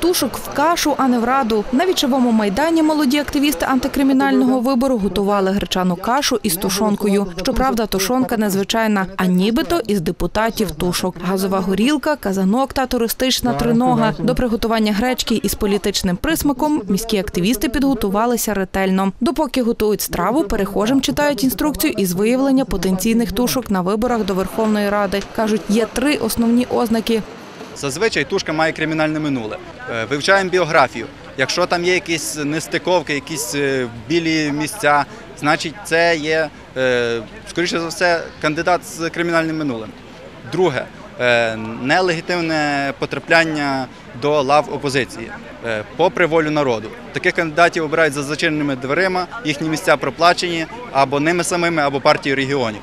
Тушок в кашу, а не в раду. На вічовому майдані молоді активісти антикримінального вибору готували гречану кашу із тушонкою. Щоправда, тушонка незвичайна, а нібито із депутатів тушок. Газова горілка, казанок та туристична тринога. До приготування гречки із політичним присмаком міські активісти підготувалися ретельно. Допоки готують страву, перехожим читають інструкцію із виявлення потенційних тушок на виборах до Верховної Ради. кажуть, є три основні ознаки Зазвичай тушка має кримінальне минуле. Е, Вивчаємо біографію. Якщо там є якісь нестиковки, якісь е, білі місця, значить це є, е, скоріше за все, кандидат з кримінальним минулим. Друге, нелегітимне потрапляння до лав опозиції, попри волю народу. Таких кандидатів обирають за зачиненими дверима, їхні місця проплачені або ними самими, або партією регіонів.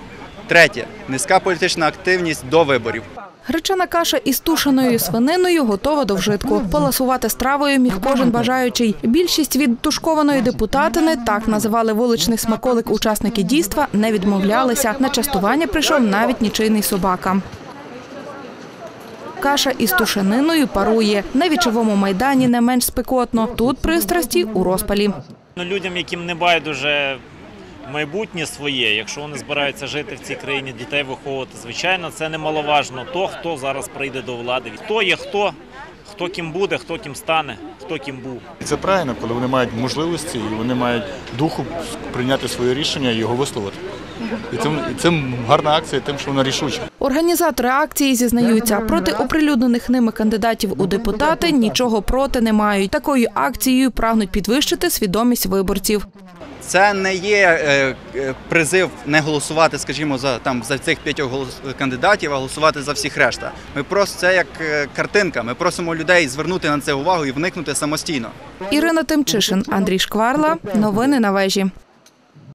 Третє низька політична активність до виборів. Гречана каша із тушеною свининою готова до вжитку. Поласувати стравою міг кожен бажаючий. Більшість від тушкованої депутатини, так називали вуличний смаколик учасники дійства, не відмовлялися. На частування прийшов навіть нічийний собака. Каша із тушениною парує. На вічовому майдані не менш спекотно. Тут пристрасті у розпалі. Ну, людям, яким не байдуже майбутнє своє, якщо вони збираються жити в цій країні, дітей виховувати, звичайно, це немаловажно. То, хто зараз прийде до влади, хто є хто, хто ким буде, хто ким стане, хто ким був. Це правильно, коли вони мають можливості і вони мають духу прийняти своє рішення і його висловити. І це, і це гарна акція, тим, що вона рішуча. Організатори акції зізнаються, проти оприлюднених ними кандидатів у депутати нічого проти не мають. Такою акцією прагнуть підвищити свідомість виборців. Це не є е, е, призив не голосувати, скажімо, за там за цих п'ятьох голос- кандидатів, а голосувати за всіх решта. Ми просто це як е, картинка. Ми просимо людей звернути на це увагу і вникнути самостійно. Ірина Тимчишин, Андрій Шкварла. Новини на вежі.